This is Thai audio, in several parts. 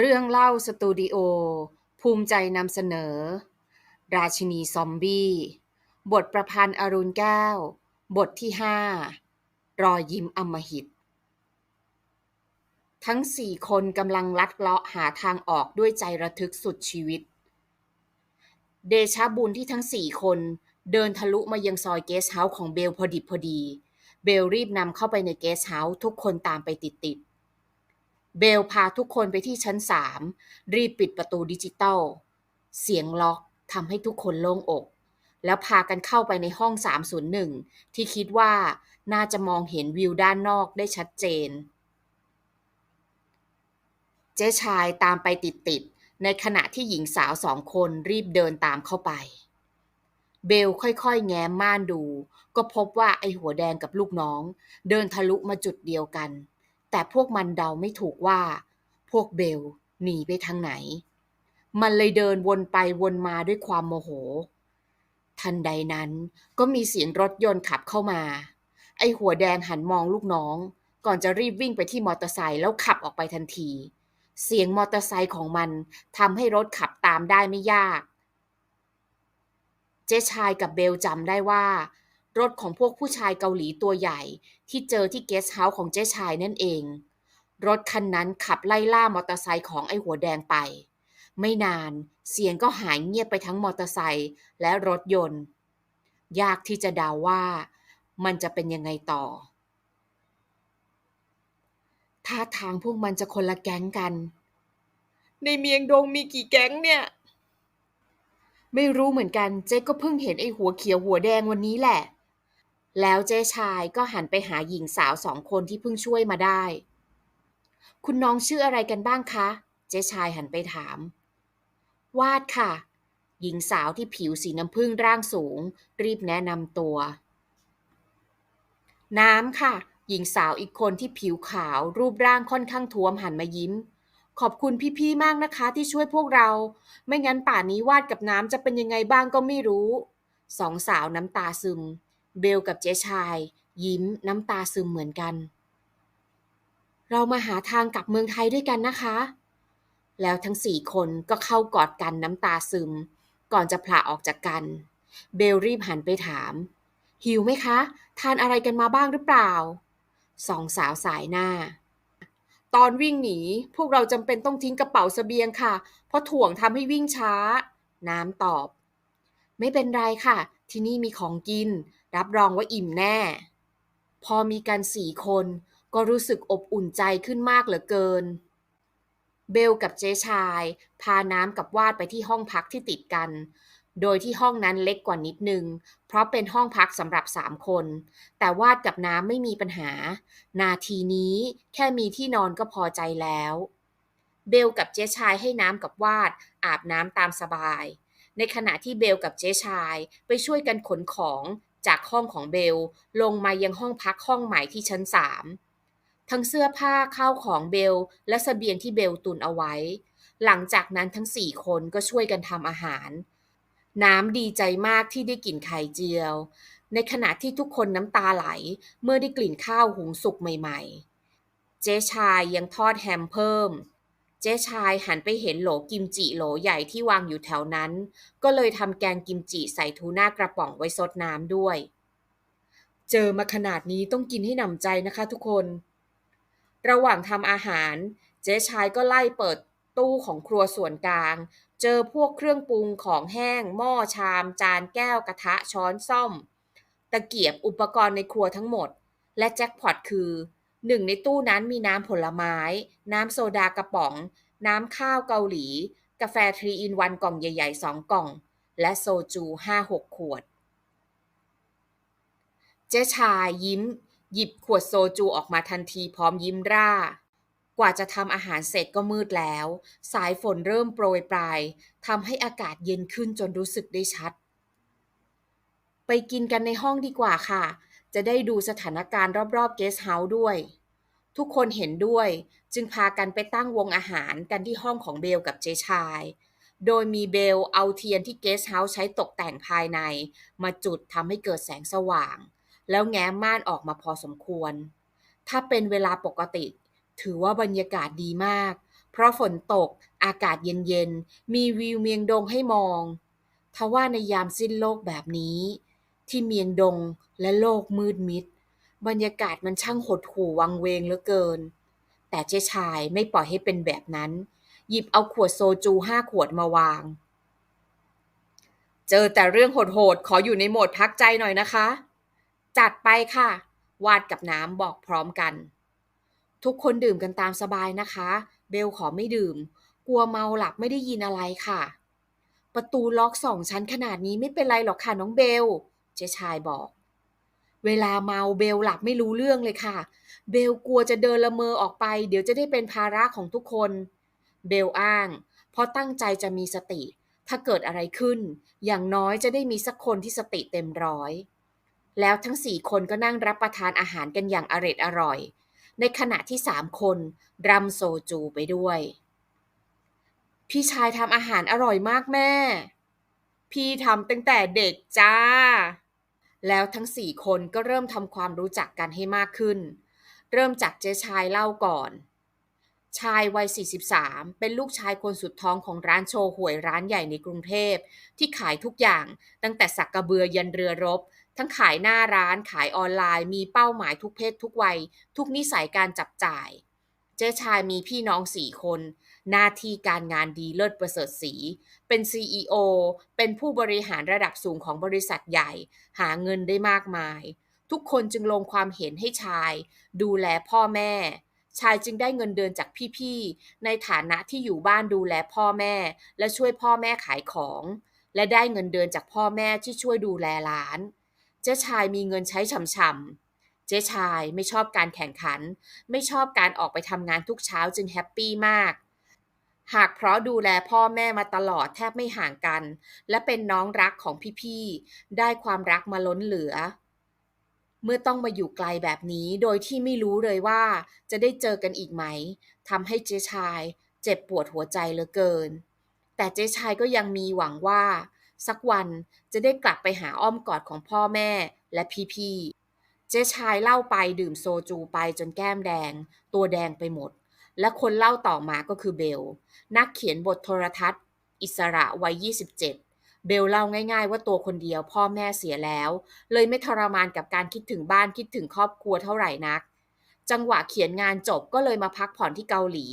เรื่องเล่าสตูดิโอ ภูมิใจนำเสนอ ราชินีซอมบี้ บทประพันธ์อรุณแก้ว บทที่ห้ารอยยิ้มอมหิต ทั้งสี่คนกำลังลัดเลาะหาทางออกด้วยใจระทึกสุดชีวิต เดชะบุญที่ทั้งสี่คนเดินทะลุมายังซอยเกสต์เฮาส์ของเบลพอดิบพอดี เบลรีบนำเข้าไปในเกสต์เฮาส์ทุกคนตามไปติดๆ เบลพาทุกคนไปที่ชั้นสามรีบปิดประตูดิจิตอลเสียงล็อกทำให้ทุกคนโล่งอก แล้วพากันเข้าไปในห้อง 301 ที่คิดว่าน่าจะมองเห็นวิวด้านนอกได้ชัดเจน เจ๊ชายตามไปติดๆ ในขณะที่หญิงสาวสองคนรีบเดินตามเข้าไป เบลค่อยๆ แง้มม่านดู ก็พบว่าไอหัวแดงกับลูกน้อง เดินทะลุมาจุดเดียวกัน แต่พวกมันเดาไม่ถูกว่า พวกเบลหนีไปทางไหน มันเลยเดินวนไปวนมาด้วยความโมโห ทันใดนั้นก็มีเสียงรถยนต์ขับเข้ามา ไอหัวแดงหันมองลูกน้อง ก่อนจะรีบวิ่งไปที่มอเตอร์ไซค์แล้วขับออกไปทันที เสียงมอเตอร์ไซค์ของมันทำให้รถขับตามได้ไม่ยาก เจ๊ชายกับเบลจำได้ว่า รถของพวกผู้ชายเกาหลีตัวใหญ่ ที่เจอที่เกสต์เฮาส์ของเจ๊ชายนั่นเอง รถคันนั้นขับไล่ล่ามอเตอร์ไซค์ของไอ้หัวแดงไป ไม่นานเสียงก็หายเงียบไปทั้งมอเตอร์ไซค์และรถยนต์ ยากที่จะเดาว่ามันจะเป็นยังไงต่อท่าทางพวกมันจะคนละแก๊งกัน ในเมียงดงมีกี่แก๊งเนี่ย ไม่รู้เหมือนกัน เจ๊ก็เพิ่งเห็นไอ้หัวเขียวหัวแดงวันนี้แหละ แล้วเจ๊ชายก็หันไปหาหญิงสาวสองคนที่เพิ่งช่วยมาได้ คุณน้องชื่ออะไรกันบ้างคะ เจ๊ชายหันไปถาม วาดค่ะ หญิงสาวที่ผิวสีน้ำผึ้งร่างสูง รีบแนะนำตัว น้ำค่ะ หญิงสาวอีกคนที่ผิวขาวรูปร่างค่อนข้างท้วมหันมายิ้ม ขอบคุณพี่ๆมากนะคะที่ช่วยพวกเรา ไม่งั้นป่านนี้วาดกับน้ำจะเป็นยังไงบ้างก็ไม่รู้ สองสาวน้ำตาซึม เบลกับเจ๊ชาย ยิ้มน้ำตาซึมเหมือนกัน เรามาหาทางกลับเมืองไทยด้วยกันนะคะ แล้วทั้งสี่คนก็เข้ากอดกันน้ำตาซึม ก่อนจะผละออกจากกัน เบลรีบหันไปถาม หิวไหมคะ ทานอะไรกันมาบ้างหรือเปล่าสองสาวสายหน้า ตอนวิ่งหนี พวกเราจำเป็นต้องทิ้งกระเป๋าสเสบียงค่ะ เพราะถ่วงทำให้วิ่งช้า น้ำตอบ ไม่เป็นไรค่ะ ที่นี่มีของกิน รับรองว่าอิ่มแน่ พอมีกันสี่คนก็รู้สึกอบอุ่นใจขึ้นมากเหลือเกิน เบลกับเจ๊ชาย พาน้ำกับวาดไปที่ห้องพักที่ติดกัน โดยที่ห้องนั้นเล็กกว่านิดนึง เพราะเป็นห้องพักสำหรับสามคน แต่วาดกับน้ำไม่มีปัญหา นาทีนี้แค่มีที่นอนก็พอใจแล้ว เบลกับเจ๊ชายให้น้ำกับวาด อาบน้ำตามสบาย ในขณะที่เบลกับเจ๊ชายไปช่วยกันขนของ จากห้องของเบลลงมายังห้องพักห้องใหม่ที่ชั้นสามทั้งเสื้อผ้าข้าวของเบลและเสบียงที่เบลตุนเอาไว้ หลังจากนั้นทั้งสี่คนก็ช่วยกันทำอาหาร น้ำดีใจมากที่ได้กลิ่นไข่เจียว ในขณะที่ทุกคนน้ำตาไหลเมื่อได้กลิ่นข้าวหุงสุกใหม่ๆ เจ๊ชายยังทอดแฮมเพิ่ม เจ๊ชายหันไปเห็นโหลกิมจิโหลใหญ่ที่วางอยู่แถวนั้น ก็เลยทำแกงกิมจิใส่ทูน่ากระป๋องไว้ซดน้ำด้วย เจอมาขนาดนี้ต้องกินให้หนำใจนะคะทุกคน ระหว่างทำอาหาร เจ๊ชายก็ไล่เปิดตู้ของครัวส่วนกลาง เจอพวกเครื่องปรุงของแห้ง หม้อชาม จานแก้วกระทะช้อนซ่อม ตะเกียบอุปกรณ์ในครัวทั้งหมด และแจ็คพอตคือ หนึ่งในตู้นั้นมีน้ำผลไม้ น้ำโซดากระป๋อง น้ำข้าวเกาหลี กาแฟทรีอินวันกล่องใหญ่ๆสองกล่อง และโซจูห้าหกขวด เจ๊ชายยิ้ม หยิบขวดโซจูออกมาทันทีพร้อมยิ้มร่า กว่าจะทำอาหารเสร็จก็มืดแล้ว สายฝนเริ่มโปรยปลายทำให้อากาศเย็นขึ้นจนรู้สึกได้ชัด ไปกินกันในห้องดีกว่าค่ะ จะได้ดูสถานการณ์รอบๆเกสต์เฮาส์ด้วย ทุกคนเห็นด้วย จึงพากันไปตั้งวงอาหารกันที่ห้องของเบลกับเจชาย โดยมีเบลเอาเทียนที่เกสต์เฮาส์ใช้ตกแต่งภายใน มาจุดทำให้เกิดแสงสว่าง แล้วแง้มม่านออกมาพอสมควร ถ้าเป็นเวลาปกติ ถือว่าบรรยากาศดีมาก เพราะฝนตกอากาศเย็นๆ มีวิวเมียงดงให้มองทว่าในยามสิ้นโลกแบบนี้ ที่เมียงดงและโลกมืดมิด บรรยากาศมันช่างหดหู่วังเวงเหลือเกิน แต่เจ๊ชายไม่ปล่อยให้เป็นแบบนั้น หยิบเอาขวดโซจูห้าขวดมาวาง เจอแต่เรื่องโหดๆขออยู่ในโหมดพักใจหน่อยนะคะ จัดไปค่ะ วาดกับน้ำบอกพร้อมกัน ทุกคนดื่มกันตามสบายนะคะ เบลขอไม่ดื่ม กลัวเมาหลับไม่ได้ยินอะไรค่ะประตูล็อกสองชั้นขนาดนี้ไม่เป็นไรหรอกค่ะน้องเบล เจ๊ชายบอก เวลาเมาเบลหลับไม่รู้เรื่องเลยค่ะ เบลกลัวจะเดินละเมอออกไป เดี๋ยวจะได้เป็นภาระของทุกคน เบลอ้าง เพราะตั้งใจจะมีสติ ถ้าเกิดอะไรขึ้น อย่างน้อยจะได้มีสักคนที่สติเต็มร้อย แล้วทั้งสี่คนก็นั่งรับประทานอาหารกันอย่างอร็ดอร่อย ในขณะที่สามคนรำโซจูไปด้วย พี่ชายทำอาหารอร่อยมากแม่พี่ทำตั้งแต่เด็กจ้า แล้วทั้งสี่คนก็เริ่มทำความรู้จักกันให้มากขึ้น เริ่มจากเจ๊ชายเล่าก่อน ชายวัย 43 เป็นลูกชายคนสุดท้องของร้านโชห่วยร้านใหญ่ในกรุงเทพ ที่ขายทุกอย่างตั้งแต่สักกระเบือยันเรือรบ ทั้งขายหน้าร้านขายออนไลน์ มีเป้าหมายทุกเพศทุกวัย ทุกนิสัยการจับจ่าย เจ๊ชายมีพี่น้องสี่คน หน้าที่การงานดีเลิศประเสริฐสีเป็น CEO เป็นผู้บริหารระดับสูงของบริษัทใหญ่ หาเงินได้มากมาย ทุกคนจึงลงความเห็นให้ชาย ดูแลพ่อแม่ ชายจึงได้เงินเดือนจากพี่ๆ ในฐานะที่อยู่บ้านดูแลพ่อแม่ และช่วยพ่อแม่ขายของ และได้เงินเดือนจากพ่อแม่ที่ช่วยดูแลร้าน เจ๊ชายมีเงินใช้ฉ่ำๆเจ๊ชายไม่ชอบการแข่งขัน ไม่ชอบการออกไปทำงานทุกเช้าจึงแฮปปี้มาก หากเพราะดูแลพ่อแม่มาตลอดแทบไม่ห่างกัน และเป็นน้องรักของพี่ๆ ได้ความรักมาล้นเหลือ เมื่อต้องมาอยู่ไกลแบบนี้โดยที่ไม่รู้เลยว่า จะได้เจอกันอีกไหมทำให้เจ๊ชายเจ็บปวดหัวใจเหลือเกิน แต่เจ๊ชายก็ยังมีหวังว่า สักวันจะได้กลับไปหาอ้อมกอดของพ่อแม่และพี่ๆ เจ๊ชายเล่าไปดื่มโซจูไปจนแก้มแดง ตัวแดงไปหมด และคนเล่าต่อมาก็คือเบล นักเขียนบทโทรทัศน์ อิสระวัย 27 เบลเล่าง่าย ๆ ว่าตัวคนเดียวพ่อแม่เสียแล้ว เลยไม่ทรมานกับการคิดถึงบ้านคิดถึงครอบครัวเท่าไหร่นัก จังหวะเขียนงานจบก็เลยมาพักผ่อนที่เกาหลี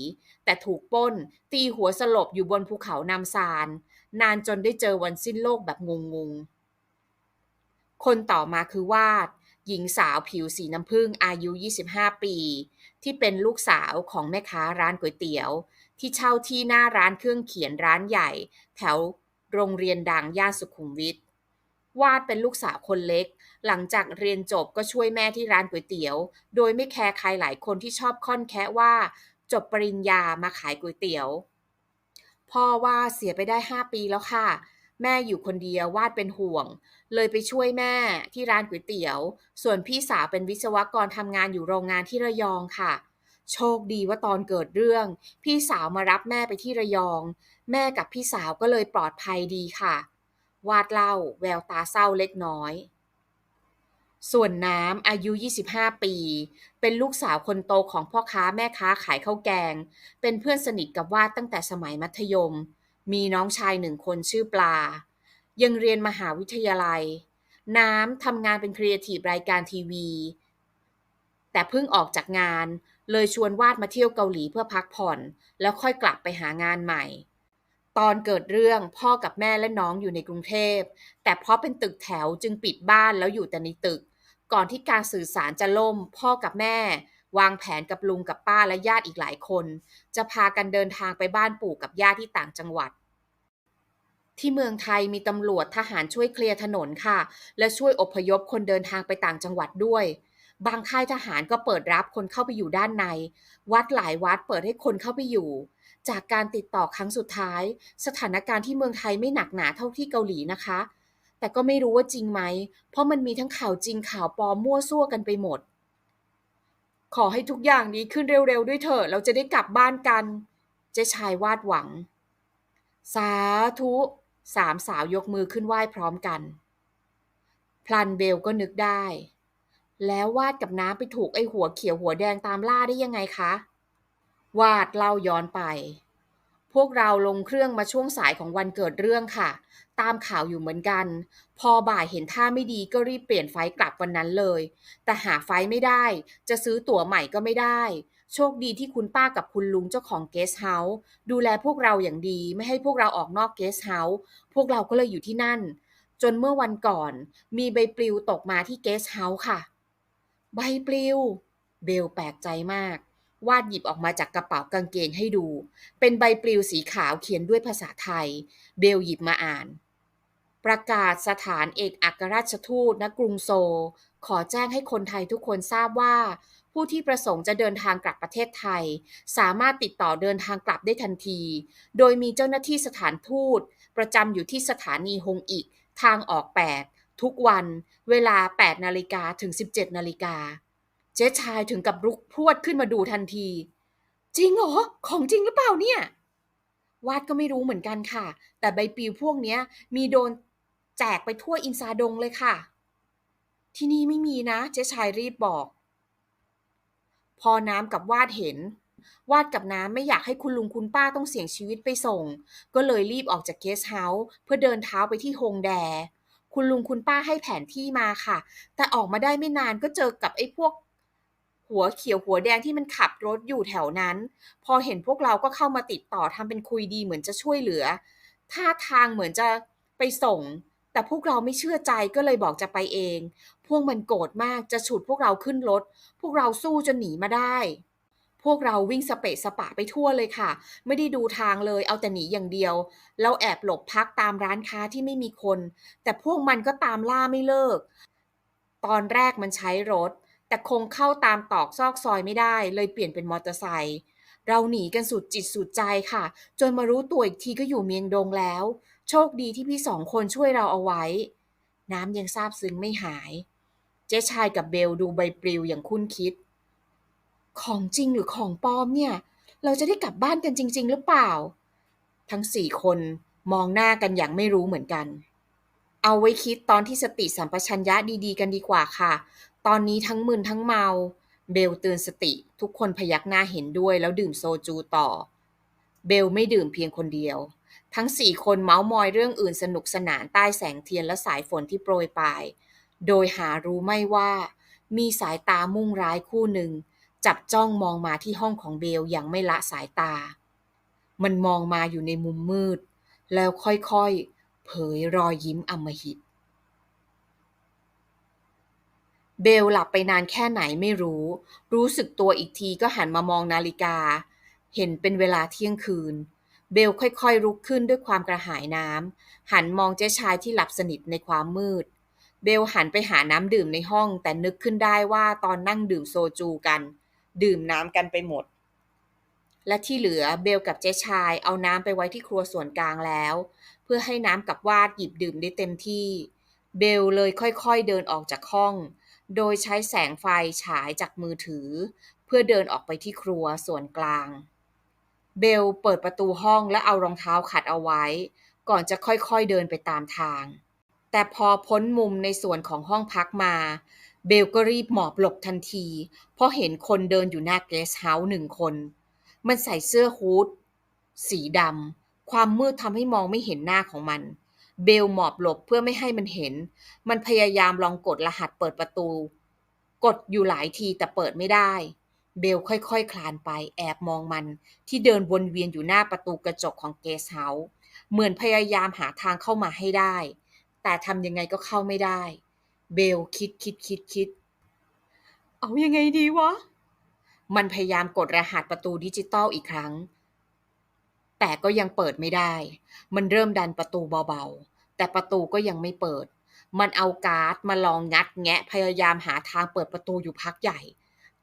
แต่ถูกป้น ตีหัวสลบอยู่บนภูเขานำซาน นานจนได้เจอวันสิ้นโลกแบบงงๆคนต่อมาคือวาด หญิงสาวผิวสีน้ำผึ้งอายุ 25 ปี ที่เป็นลูกสาวของแม่ค้าร้านก๋วยเตี๋ยว ที่เช่าที่หน้าร้านเครื่องเขียนร้านใหญ่ แถวโรงเรียนดังย่านสุขุมวิทวาดเป็นลูกสาวคนเล็ก หลังจากเรียนจบก็ช่วยแม่ที่ร้านก๋วยเตี๋ยว โดยไม่แคร์ใครหลายคนที่ชอบค่อนแคะว่า จบปริญญามาขายก๋วยเตี๋ยว พ่อว่าเสียไปได้ 5 ปีแล้วค่ะ แม่อยู่คนเดียววาดเป็นห่วง เลยไปช่วยแม่ที่ร้านก๋วยเตี๋ยว ส่วนพี่สาวเป็นวิศวกรทำงานอยู่โรงงานที่ระยองค่ะ โชคดีว่าตอนเกิดเรื่อง พี่สาวมารับแม่ไปที่ระยอง แม่กับพี่สาวก็เลยปลอดภัยดีค่ะ วาดเล่าแววตาเศร้าเล็กน้อย ส่วนน้ำอายุ 25 ปี เป็นลูกสาวคนโตของพ่อค้าแม่ค้าขายข้าวแกง เป็นเพื่อนสนิทกับวาดตั้งแต่สมัยมัธยม มีน้องชายหนึ่งคนชื่อปลา ยังเรียนมหาวิทยาลัย น้ำทำงานเป็นครีเอทีฟรายการทีวี แต่เพิ่งออกจากงานเลยชวนวาดมาเที่ยวเกาหลีเพื่อพักผ่อน แล้วค่อยกลับไปหางานใหม่ ตอนเกิดเรื่องพ่อกับแม่และน้องอยู่ในกรุงเทพ แต่เพราะเป็นตึกแถวจึงปิดบ้านแล้วอยู่แต่ในตึก ก่อนที่การสื่อสารจะล่ม พ่อกับแม่ วางแผนกับลุงกับป้าและญาติอีกหลายคน จะพากันเดินทางไปบ้านปู่กับย่าที่ต่างจังหวัด ที่เมืองไทยมีตำรวจทหารช่วยเคลียร์ถนนค่ะ และช่วยอพยพคนเดินทางไปต่างจังหวัดด้วย บางค่ายทหารก็เปิดรับคนเข้าไปอยู่ด้านใน วัดหลายวัดเปิดให้คนเข้าไปอยู่ จากการติดต่อครั้งสุดท้าย สถานการณ์ที่เมืองไทยไม่หนักหนาเท่าที่เกาหลีนะคะ แต่ก็ไม่รู้ว่าจริงไหม เพราะมันมีทั้งข่าวจริงข่าวปลอมมั่วซั่วกันไปหมด ขอให้ทุกอย่างดีขึ้นเร็วๆด้วยเถอะ เราจะได้กลับบ้านกัน เจ๊ชายวาดหวัง สาธุสามสาวยกมือขึ้นไหว้พร้อมกัน พลันเบลก็นึกได้ แล้ววาดกับน้ำไปถูกไอ้หัวเขียวหัวแดงตามล่าได้ยังไงคะ วาดเล่าย้อนไป พวกเราลงเครื่องมาช่วงสายของวันเกิดเรื่องค่ะ ตามข่าวอยู่เหมือนกัน พอบ่ายเห็นท่าไม่ดีก็รีบเปลี่ยนไฟล์กลับวันนั้นเลย แต่หาไฟล์ไม่ได้ จะซื้อตั๋วใหม่ก็ไม่ได้ โชคดีที่คุณป้ากับคุณลุงเจ้าของเกสต์เฮาส์ดูแลพวกเราอย่างดีไม่ให้พวกเราออกนอกเกสต์เฮาส์พวกเราก็เลยอยู่ที่นั่น จนเมื่อวันก่อน มีใบปลิวตกมาที่เกสต์เฮาส์ค่ะ ใบปลิว เบลแปลกใจมาก วาดหยิบออกมาจากกระเป๋ากางเกงให้ดู เป็นใบปลิวสีขาวเขียนด้วยภาษาไทย เบลหยิบมาอ่าน ประกาศสถานเอกอัครราชทูตณกรุงโซลขอแจ้งให้คนไทยทุกคนทราบว่า ผู้ที่ประสงค์จะเดินทางกลับประเทศไทย สามารถติดต่อเดินทางกลับได้ทันที โดยมีเจ้าหน้าที่สถานทูต ประจำอยู่ที่สถานีฮงอิก ทางออก 8 ทุกวันเวลา 8 นาฬิกาถึง 17 นาฬิกา เจ๊ชายถึงกับลุกพวดขึ้นมาดูทันที จริงเหรอ ของจริงหรือเปล่าเนี่ยวาดก็ไม่รู้เหมือนกันค่ะ แต่ใบปลิวพวกนี้มีโดน แจกไปทั่วอินซาดงเลยค่ะ ที่นี่ไม่มีนะเจ๊ชายรีบบอก พอน้ำกับวาดเห็น วาดกับน้ำไม่อยากให้คุณลุงคุณป้าต้องเสี่ยงชีวิตไปส่ง ก็เลยรีบออกจากเกสเฮาส์เพื่อเดินเท้าไปที่โฮงแด คุณลุงคุณป้าให้แผนที่มาค่ะ แต่ออกมาได้ไม่นานก็เจอกับไอ้พวกหัวเขียวหัวแดงที่มันขับรถอยู่แถวนั้น พอเห็นพวกเราก็เข้ามาติดต่อทำเป็นคุยดีเหมือนจะช่วยเหลือ ท่าทางเหมือนจะไปส่ง แต่พวกเราไม่เชื่อใจก็เลยบอกจะไปเอง พวกมันโกรธมากจะฉุดพวกเราขึ้นรถ พวกเราสู้จนหนีมาได้ พวกเราวิ่งสเปะสปะไปทั่วเลยค่ะ ไม่ได้ดูทางเลย เอาแต่หนีอย่างเดียว เราแอบหลบพักตามร้านค้าที่ไม่มีคน แต่พวกมันก็ตามล่าไม่เลิก ตอนแรกมันใช้รถ แต่คงเข้าตามตอกซอกซอยไม่ได้ เลยเปลี่ยนเป็นมอเตอร์ไซค์ เราหนีกันสุดจิตสุดใจค่ะ จนมารู้ตัวอีกทีก็อยู่เมียงดงแล้ว โชคดีที่พี่สองคนช่วยเราเอาไว้ น้ำยังซาบซึ้งไม่หาย เจ๊ชายกับเบลดูใบปลิวอย่างคุ้นคิด ของจริงหรือของปลอมเนี่ย เราจะได้กลับบ้านกันจริง ๆ หรือเปล่า ทั้งสี่คนมองหน้ากันอย่างไม่รู้เหมือนกัน เอาไว้คิดตอนที่สติสัมปชัญญะดีๆ กันดีกว่าค่ะ ตอนนี้ทั้งมึนทั้งเมา เบลเตือนสติทุกคนพยักหน้าเห็นด้วยแล้วดื่มโซจูต่อ เบลไม่ดื่มเพียงคนเดียว ทั้งสี่คนเมาส์มอยเรื่องอื่นสนุกสนานใต้แสงเทียนและสายฝนที่โปรยปลาย โดยหารู้ไม่ว่า มีสายตามุ่งร้ายคู่หนึ่ง จับจ้องมองมาที่ห้องของเบลอย่างไม่ละสายตา มันมองมาอยู่ในมุมมืด แล้วค่อยๆ เผยรอยยิ้มอำมหิต เบลหลับไปนานแค่ไหนไม่รู้ รู้สึกตัวอีกทีก็หันมามองนาฬิกา เห็นเป็นเวลาเที่ยงคืน เบลค่อยๆลุกขึ้นด้วยความกระหายน้ำหันมองเจ๊ชายที่หลับสนิทในความมืด เบลหันไปหาน้ำดื่มในห้อง แต่นึกขึ้นได้ว่าตอนนั่งดื่มโซจูกัน ดื่มน้ำกันไปหมด และที่เหลือเบลกับเจ๊ชายเอาน้ำไปไว้ที่ครัวส่วนกลางแล้ว เพื่อให้น้ำกับวาดหยิบดื่มได้เต็มที่ เบลเลยค่อยๆเดินออกจากห้อง โดยใช้แสงไฟฉายจากมือถือ เพื่อเดินออกไปที่ครัวส่วนกลาง เบลเปิดประตูห้องและเอารองเท้าขัดเอาไว้ ก่อนจะค่อยๆเดินไปตามทาง แต่พอพ้นมุมในส่วนของห้องพักมา เบลก็รีบหมอบหลบทันที เพราะเห็นคนเดินอยู่หน้าเกสเฮาส์หนึ่งคน มันใส่เสื้อฮูดสีดำความมืดทำให้มองไม่เห็นหน้าของมัน เบลหมอบหลบเพื่อไม่ให้มันเห็น มันพยายามลองกดรหัสเปิดประตู กดอยู่หลายทีแต่เปิดไม่ได้ เบลค่อยๆคคลานไปแอบมองมันที่เดินวนเวียนอยู่หน้าประตูกระจกของเกสเฮาส์เหมือนพยายามหาทางเข้ามาให้ได้ แต่ทำยังไงก็เข้าไม่ได้ เบลคิดคิดคิดคิด เอายังไงดีวะ มันพยายามกดรหัสประตูดิจิตอลอีกครั้ง แต่ก็ยังเปิดไม่ได้ มันเริ่มดันประตูเบาๆ แต่ประตูก็ยังไม่เปิด มันเอาการ์ดมาลองงัดแงะพยายามหาทางเปิดประตูอยู่พักใหญ่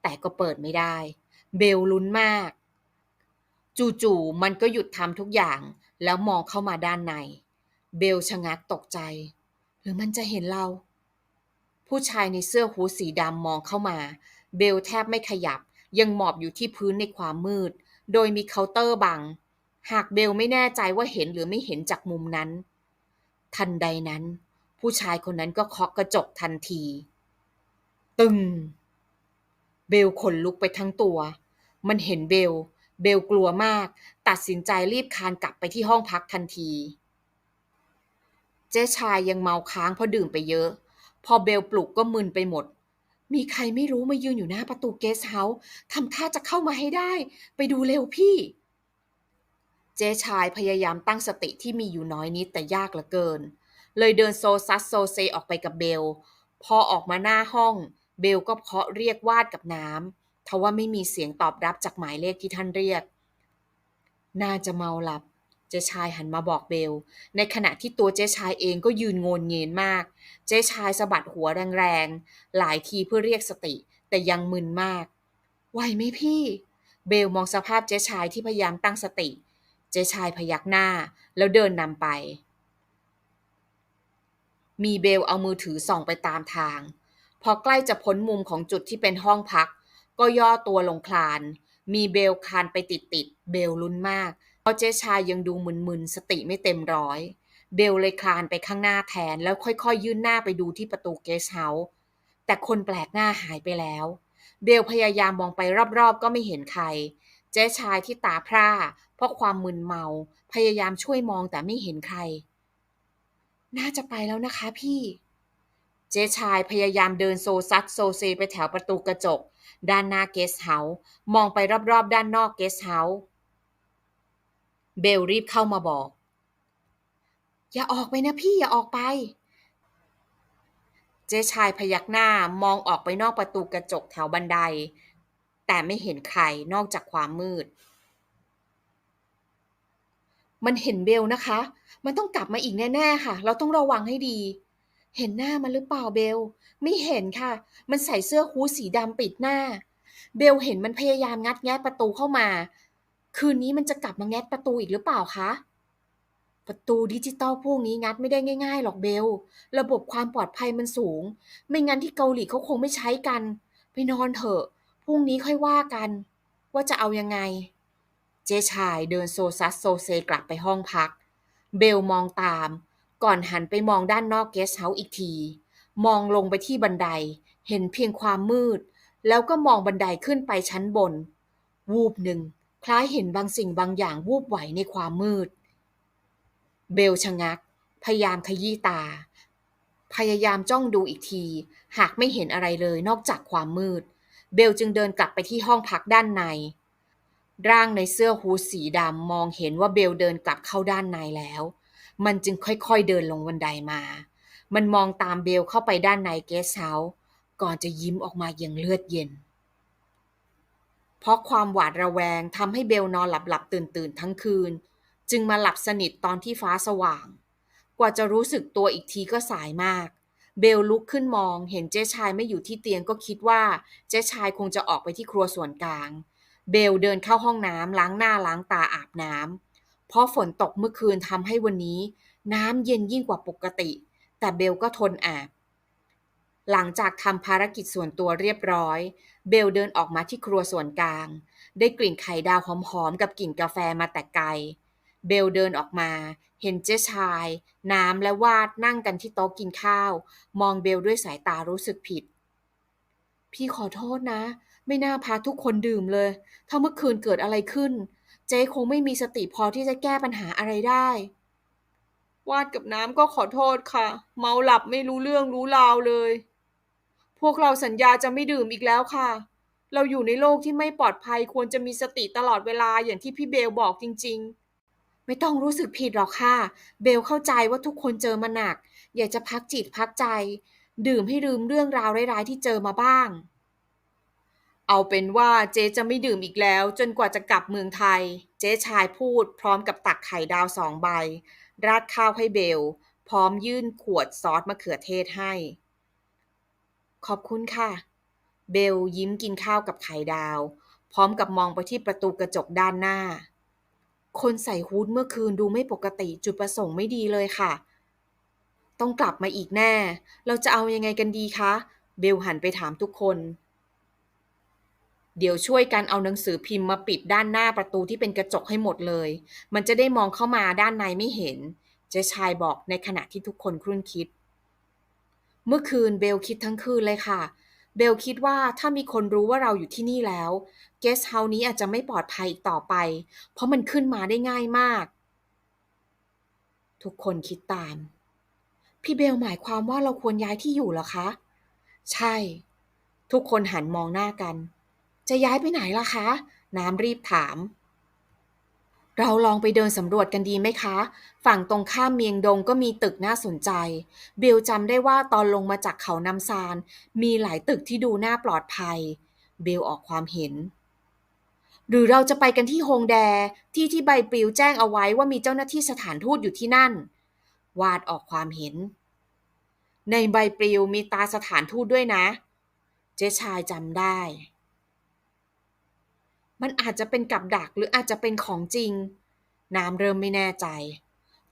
แต่ก็เปิดไม่ได้ เบลลุ้นมาก จู่ๆมันก็หยุดทำทุกอย่าง แล้วมองเข้ามาด้านใน เบลชะงักตกใจ หรือมันจะเห็นเรา ผู้ชายในเสื้อฮูสีดำมองเข้ามา เบลแทบไม่ขยับ ยังหมอบอยู่ที่พื้นในความมืด โดยมีเคาน์เตอร์บัง หากเบลไม่แน่ใจว่าเห็นหรือไม่เห็นจากมุมนั้น ทันใดนั้น ผู้ชายคนนั้นก็เคาะกระจกทันที ตึง เบลขนลุกไปทั้งตัว มันเห็นเบล เบลกลัวมาก ตัดสินใจรีบคานกลับไปที่ห้องพักทันที เจ๊ชายยังเมาค้างเพราะดื่มไปเยอะ พอเบลปลุกก็มึนไปหมด มีใครไม่รู้มายืนอยู่หน้าประตูเกสต์เฮาส์ทำท่าจะเข้ามาให้ได้ ไปดูเร็วพี่ เจ๊ชายพยายามตั้งสติที่มีอยู่น้อยนิดแต่ยากเหลือเกิน เลยเดินโซซัสโซเซออกไปกับเบล พอออกมาหน้าห้อง เบลก็เคาะเรียกวาดกับน้ำทว่าไม่มีเสียงตอบรับจากหมายเลขที่ท่านเรียก น่าจะเมาหลับ เจ๊ชายหันมาบอกเบล ในขณะที่ตัวเจ๊ชายเองก็ยืนงนเงีนมาก เจ๊ชายสะบัดหัวแรงๆ หลายทีเพื่อเรียกสติ แต่ยังมึนมาก ไหวไหมพี่ เบลมองสภาพเจ๊ชายที่พยายามตั้งสติ เจ๊ชายพยักหน้า แล้วเดินนำไป มีเบลเอามือถือส่องไปตามทาง พอใกล้จะพ้นมุมของจุดที่เป็นห้องพัก ก็ย่อตัวลงคลาน มีเบลคลานไปติดๆเบลลุ้นมาก เพราะเจ๊ชายยังดูมึนๆสติไม่เต็มร้อย เบลเลยคลานไปข้างหน้าแทนแล้วค่อยๆ ยื่นหน้าไปดูที่ประตูเกสต์เฮาส์แต่คนแปลกหน้าหายไปแล้ว เบลพยายามมองไปรอบๆ ก็ไม่เห็นใคร เจ๊ชายที่ตาพร่า เพราะความมึนเมา พยายามช่วยมองแต่ไม่เห็นใคร น่าจะไปแล้วนะคะพี่ เจ๊ชายพยายามเดินโซซัดโซเซไปแถวประตูกระจก ด้านหน้าเกสเฮาส์มองไปรอบๆ ด้านนอกเกสเฮาส์เบลรีบเข้ามาบอก อย่าออกไปนะพี่อย่าออกไป เจ๊ชายพยักหน้ามองออกไปนอกประตูกระจกแถวบันได แต่ไม่เห็นใครนอกจากความมืด มันเห็นเบลนะคะ มันต้องกลับมาอีกแน่ๆค่ะ เราต้องระวังให้ดี เห็นหน้ามันหรือเปล่าเบล ไม่เห็นค่ะ มันใส่เสื้อฮู้ดสีดำปิดหน้า เบลเห็นมันพยายามงัดแงะประตูเข้ามา คืนนี้มันจะกลับมาแงะประตูอีกหรือเปล่าคะ ประตูดิจิตอลพวกนี้งัดไม่ได้ง่ายๆหรอกเบล ระบบความปลอดภัยมันสูง ไม่งั้นที่เกาหลีเขาคงไม่ใช้กัน ไปนอนเถอะ พรุ่งนี้ค่อยว่ากัน ว่าจะเอายังไง เจ๊ชายเดินโซซัสโซเซกลับไปห้องพัก เบลมองตาม ก่อนหันไปมองด้านนอกเกสต์เฮาส์อีกที มองลงไปที่บันได เห็นเพียงความมืด แล้วก็มองบันไดขึ้นไปชั้นบน วูบหนึ่ง คล้ายเห็นบางสิ่งบางอย่างวูบไหวในความมืด เบลชะงัก พยายามขยี้ตา พยายามจ้องดูอีกที หากไม่เห็นอะไรเลยนอกจากความมืด เบลจึงเดินกลับไปที่ห้องพักด้านในร่างในเสื้อฮูสีดำมองเห็นว่าเบลเดินกลับเข้าด้านในแล้ว มันจึงค่อยๆเดินลงบันไดมา มันมองตามเบลเข้าไปด้านในเกสเฮาส์ก่อนจะยิ้มออกมาอย่างเลือดเย็น เพราะความหวาดระแวงทำให้เบลนอนหลับๆตื่นๆทั้งคืน จึงมาหลับสนิทตอนที่ฟ้าสว่าง กว่าจะรู้สึกตัวอีกทีก็สายมากเบลลุกขึ้นมองเห็นเจ๊ชายไม่อยู่ที่เตียงก็คิดว่าเจ๊ชายคงจะออกไปที่ครัวส่วนกลาง เบลเดินเข้าห้องน้ำล้างหน้าล้างตาอาบน้ำ เพราะฝนตกเมื่อคืนทำให้วันนี้ น้ำเย็นยิ่งกว่าปกติ แต่เบลก็ทนอาบ หลังจากทำภารกิจส่วนตัวเรียบร้อย เบลเดินออกมาที่ครัวส่วนกลาง ได้กลิ่นไข่ดาวหอมๆกับกลิ่นกาแฟมาแต่ไกล เบลเดินออกมา เห็นเจ๊ชาย น้ำและวาดนั่งกันที่โต๊ะกินข้าว มองเบลด้วยสายตารู้สึกผิด พี่ขอโทษนะ ไม่น่าพาทุกคนดื่มเลย ถ้าเมื่อคืนเกิดอะไรขึ้น จ๊คงไม่มีสติพอที่จะแก้ปัญหาอะไรได้ วาดกับน้ำก็ขอโทษค่ะ เมาหลับไม่รู้เรื่องรู้ราวเลย พวกเราสัญญาจะไม่ดื่มอีกแล้วค่ะ เราอยู่ในโลกที่ไม่ปลอดภัยควรจะมีสติตลอดเวลาอย่างที่พี่เบลบอกจริง ๆ ไม่ต้องรู้สึกผิดหรอกค่ะ เบลเข้าใจว่าทุกคนเจอมาหนัก อยากจะพักจิตพักใจ ดื่มให้ลืมเรื่องราวร้ายๆที่เจอมาบ้าง เอาเป็นว่าเจ๊จะไม่ดื่มอีกแล้ว จนกว่าจะกลับเมืองไทย เจ๊ชายพูดพร้อมกับตักไข่ดาวสองใบ ราดข้าวให้เบล พร้อมยื่นขวดซอสมะเขือเทศให้ ขอบคุณค่ะ เบลยิ้มกินข้าวกับไข่ดาว พร้อมกับมองไปที่ประตูกระจกด้านหน้า คนใส่ฮูดเมื่อคืนดูไม่ปกติจุดประสงค์ไม่ดีเลยค่ะ ต้องกลับมาอีกแน่ เราจะเอายังไงกันดีคะ เบลหันไปถามทุกคน เดี๋ยวช่วยกันเอาหนังสือพิมพ์มาปิดด้านหน้าประตูที่เป็นกระจกให้หมดเลย มันจะได้มองเข้ามาด้านในไม่เห็น เจ๊ชายบอกในขณะที่ทุกคนครุ่นคิด เมื่อคืนเบลคิดทั้งคืนเลยค่ะ เบลคิดว่าถ้ามีคนรู้ว่าเราอยู่ที่นี่แล้ว เกสเฮานี้อาจจะไม่ปลอดภัยอีกต่อไป เพราะมันขึ้นมาได้ง่ายมาก ทุกคนคิดตาม พี่เบลหมายความว่าเราควรย้ายที่อยู่เหรอคะ ใช่ ทุกคนหันมองหน้ากัน จะย้ายไปไหนล่ะคะ น้ำรีบถาม เราลองไปเดินสำรวจกันดีไหมคะ ฝั่งตรงข้ามเมียงดงก็มีตึกน่าสนใจ เบลจำได้ว่าตอนลงมาจากเขานำซาน มีหลายตึกที่ดูน่าปลอดภัย เบลออกความเห็น หรือเราจะไปกันที่โฮงแด ที่ที่ใบปลิวแจ้งเอาไว้ว่ามีเจ้าหน้าที่สถานทูตอยู่ที่นั่น วาดออกความเห็น ในใบปลิวมีตาสถานทูตด้วยนะ เจ๊ชายจำได้ มันอาจจะเป็นกับดักหรืออาจจะเป็นของจริง น้ำเริ่มไม่แน่ใจ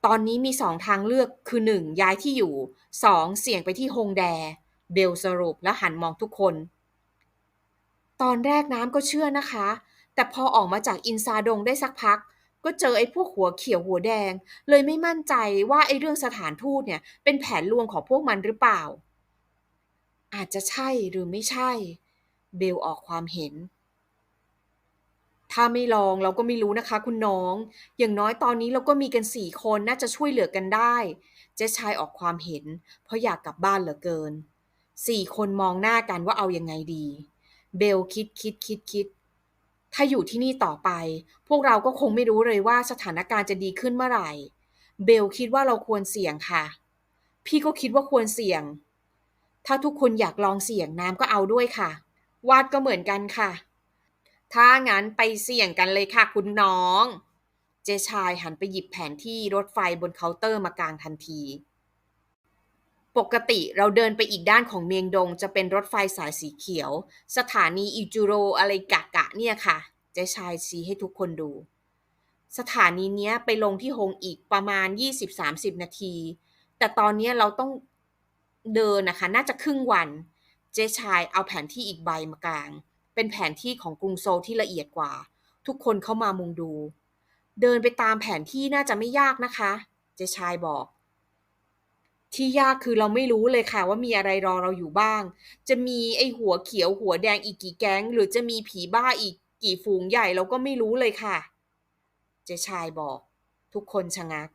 ตอนนี้มีสองทางเลือกคือหนึ่งย้ายที่อยู่สองเสี่ยงไปที่ฮงแด เบลสรุปและหันมองทุกคน ตอนแรกน้ำก็เชื่อนะคะ แต่พอออกมาจากอินซาดงได้สักพัก ก็เจอไอ้พวกหัวเขียวหัวแดง เลยไม่มั่นใจว่าไอ้เรื่องสถานทูตเนี่ยเป็นแผนลวงของพวกมันหรือเปล่า อาจจะใช่หรือไม่ใช่ เบลออกความเห็น ถ้าไม่ลองเราก็ไม่รู้นะคะ คุณน้อง อย่างน้อยตอนนี้เราก็มีกันสี่คนน่าจะช่วยเหลือกันได้ เจ๊ชายออกความเห็น เพราะอยากกลับบ้านเหลือเกินสี่คนมองหน้ากันว่าเอายังไงดี เบลคิดคิดคิดคิด ถ้าอยู่ที่นี่ต่อไป พวกเราก็คงไม่รู้เลยว่าสถานการณ์จะดีขึ้นเมื่อไหร่ เบลคิดว่าเราควรเสี่ยงค่ะ พี่ก็คิดว่าควรเสี่ยง ถ้าทุกคนอยากลองเสี่ยงน้ำก็เอาด้วยค่ะ วาดก็เหมือนกันค่ะ ถ้างั้นไปเสี่ยงกันเลยค่ะคุณน้อง เจชายหันไปหยิบแผนที่รถไฟบนเคาน์เตอร์มากลางทันที ปกติเราเดินไปอีกด้านของเมียงดง จะเป็นรถไฟสายสีเขียว สถานีอิจูโรอะไรกะกะเนี่ยค่ะ เจชายชี้ให้ทุกคนดู สถานีเนี้ยไปลงที่ฮงอีกประมาณ 20-30 นาที แต่ตอนนี้เราต้องเดินนะคะ น่าจะครึ่งวัน เจชายเอาแผนที่อีกใบมากลาง เป็นแผนที่ของกรุงโซลที่ละเอียดกว่า ทุกคนเข้ามามุงดู เดินไปตามแผนที่น่าจะไม่ยากนะคะ เจชายบอก ที่ยากคือเราไม่รู้เลยค่ะว่ามีอะไรรอเราอยู่บ้าง จะมีไอหัวเขียวหัวแดงอีกกี่แก๊ง หรือจะมีผีบ้าอีกกี่ฝูงใหญ่เราก็ไม่รู้เลยค่ะ เจชายบอก ทุกคนชะงัก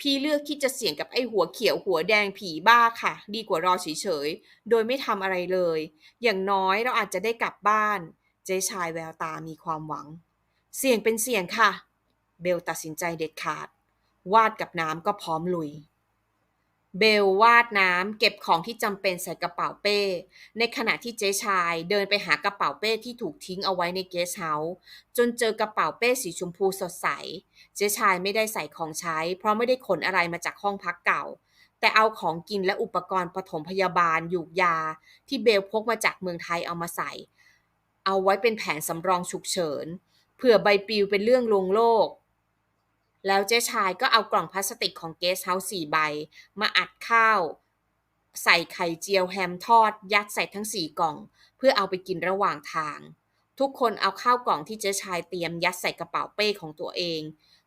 พี่เลือกที่จะเสี่ยงกับไอ้หัวเขียวหัวแดงผีบ้าค่ะ ดีกว่ารอเฉยๆ โดยไม่ทำอะไรเลย อย่างน้อยเราอาจจะได้กลับบ้าน เจ๊ชายแววตามีความหวัง เสี่ยงเป็นเสี่ยงค่ะ เบลตัดสินใจเด็ดขาด วาดกับน้ำก็พร้อมลุย เบลวาดน้ำเก็บของที่จำเป็นใส่กระเป๋าเป้ ในขณะที่เจ๊ชายเดินไปหากระเป๋าเป้ที่ถูกทิ้งเอาไว้ในเกสเฮาส์จนเจอกระเป๋าเป้สีชมพูสดใส เจ๊ชายไม่ได้ใส่ของใช้ เพราะไม่ได้ขนอะไรมาจากห้องพักเก่า แต่เอาของกินและอุปกรณ์ปฐมพยาบาลหยูกยา ที่เบลพกมาจากเมืองไทยเอามาใส่ เอาไว้เป็นแผนสำรองฉุกเฉินเผื่อใบปลิวเป็นเรื่องลวงโลก แล้วเจ๊ชายก็เอากล่องพลาสติกของเกสเฮาส์สี่ใบ มาอัดข้าว ใส่ไข่เจียวแฮมทอด ยัดใส่ทั้งสี่กล่อง เพื่อเอาไปกินระหว่างทาง ทุกคนเอาข้าวกล่องที่เจ๊ชายเตรียมยัดใส่กระเป๋าเป้ของตัวเอง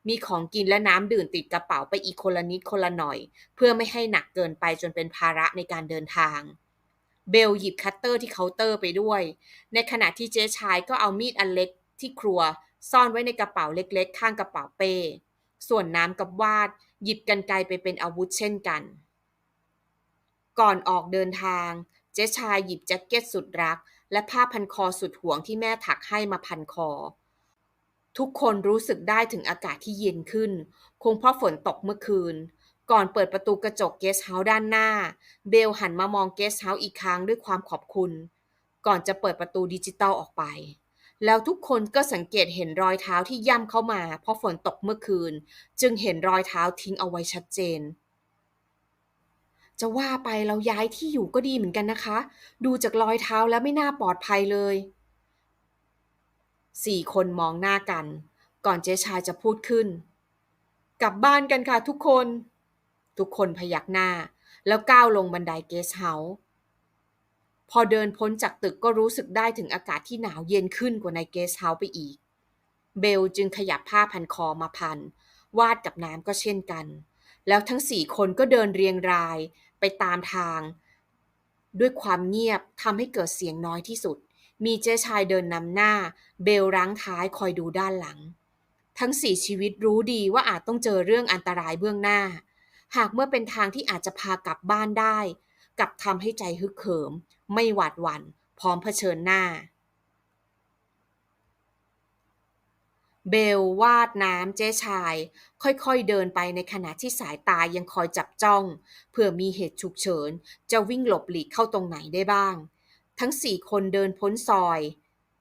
มีของกินและน้ำดื่มติดกระเป๋าไปอีกคนละนิดคนละหน่อย เพื่อไม่ให้หนักเกินไปจนเป็นภาระในการเดินทางเบลหยิบคัตเตอร์ที่เคาน์เตอร์ไปด้วย ในขณะที่เจ๊ชายก็เอามีดอันเล็กที่ครัว ซ่อนไว้ในกระเป๋าเล็กๆ ข้างกระเป๋าเป้ ส่วนน้ำกับวาดหยิบกันไกลไปเป็นอาวุธเช่นกัน ก่อนออกเดินทาง เจ๊ชายหยิบแจ็คเก็ตสุดรัก และผ้าพันคอสุดห่วงที่แม่ถักให้มาพันคอ ทุกคนรู้สึกได้ถึงอากาศที่เย็นขึ้น คงเพราะฝนตกเมื่อคืน ก่อนเปิดประตูกระจกเกสเฮาส์ด้านหน้า เบลหันมามองเกสเฮาส์อีกครั้งด้วยความขอบคุณ ก่อนจะเปิดประตูดิจิตอลออกไป แล้วทุกคนก็สังเกตเห็นรอยเท้าที่ย่ำเข้ามา เพราะฝนตกเมื่อคืน จึงเห็นรอยเท้าทิ้งเอาไว้ชัดเจน จะว่าไปเราย้ายที่อยู่ก็ดีเหมือนกันนะคะ ดูจากรอยเท้าแล้วไม่น่าปลอดภัยเลยสี่คนมองหน้ากัน ก่อนเจ๊ชายจะพูดขึ้น กลับบ้านกันค่ะทุกคน ทุกคนพยักหน้า แล้วก้าวลงบันไดเกสเฮาส์ พอเดินพ้นจากตึกก็รู้สึกได้ถึงอากาศที่หนาวเย็นขึ้นกว่าในเกสเฮาส์ไปอีก เบลจึงขยับผ้าพันคอมาพัน วาดกับน้ำก็เช่นกัน แล้วทั้งสี่คนก็เดินเรียงรายไปตามทาง ด้วยความเงียบทำให้เกิดเสียงน้อยที่สุด มีเจ๊ชายเดินนำหน้า เบลรั้งท้ายคอยดูด้านหลัง ทั้งสี่ชีวิตรู้ดีว่าอาจต้องเจอเรื่องอันตรายเบื้องหน้า หากเมื่อเป็นทางที่อาจจะพากลับบ้านได้ กับทำให้ใจฮึกเหิม ไม่หวาดหวัน่นพร้อมเผชิญหน้า เบลวาดน้ำเจ๊ชาย ค่อยๆเดินไปในขณะที่สายตายังคอยจับจ้อง เพื่อมีเหตุฉุกเฉิน จะวิ่งหลบหลีกเข้าตรงไหนได้บ้าง ทั้งสี่คนเดินพ้นซอย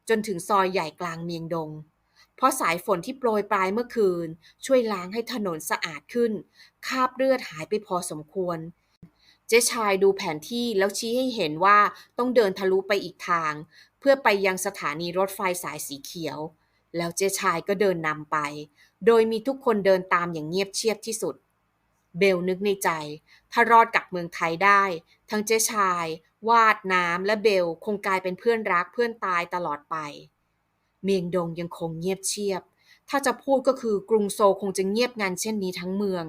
จนถึงซอยใหญ่กลางเมียงดงเพราะสายฝนที่โปรยปลายเมื่อคืน ช่วยล้างให้ถนนสะอาดขึ้น คราบเลือดหายไปพอสมควร เจ๊ชายดูแผนที่แล้วชี้ให้เห็นว่าต้องเดินทะลุไปอีกทาง เพื่อไปยังสถานีรถไฟสายสีเขียว แล้วเจ๊ชายก็เดินนำไป โดยมีทุกคนเดินตามอย่างเงียบเชียบที่สุด เบลนึกในใจ ถ้ารอดกลับเมืองไทยได้ ทั้งเจ๊ชาย วาดน้ำและเบลคงกลายเป็นเพื่อนรักเพื่อนตายตลอดไป เมียงดงยังคงเงียบเชียบ ถ้าจะพูดก็คือกรุงโซลคงจะเงียบงันเช่นนี้ทั้งเมือง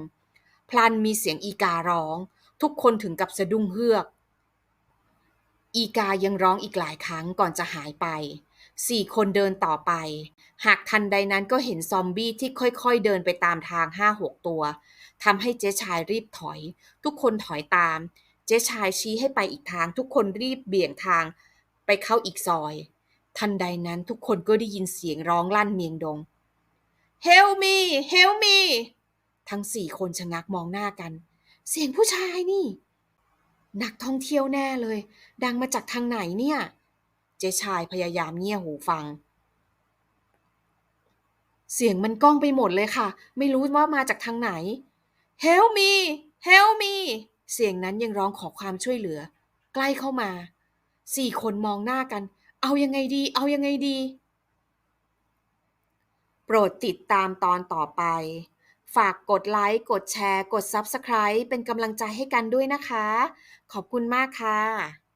พลันมีเสียงอีการ้อง ทุกคนถึงกับสะดุ้งเฮือก อีกายังร้องอีกหลายครั้งก่อนจะหายไป สี่คนเดินต่อไป หากทันใดนั้นก็เห็นซอมบี้ที่ค่อยๆเดินไปตามทางห้าหกตัวทำให้เจ๊ชายรีบถอย ทุกคนถอยตาม เจ๊ชายชี้ให้ไปอีกทาง ทุกคนรีบเบี่ยงทาง ไปเข้าอีกซอย ทันใดนั้นทุกคนก็ได้ยินเสียงร้องลั่นเมียงดง Help me Help me ทั้งสี่คนชะงักมองหน้ากัน เสียงผู้ชายนี่ นักท่องเที่ยวแน่เลย ดังมาจากทางไหนเนี่ย เจ๊ชายพยายามเงี่ยหูฟัง เสียงมันก้องไปหมดเลยค่ะ ไม่รู้ว่ามาจากทางไหน Help me Help me เสียงนั้นยังร้องขอความช่วยเหลือ ใกล้เข้ามา สี่คนมองหน้ากัน เอายังไงดี เอายังไงดี โปรดติดตามตอนต่อไป ฝากกดไลค์ กดแชร์ กด Subscribe เป็นกำลังใจให้กันด้วยนะคะ ขอบคุณมากค่ะ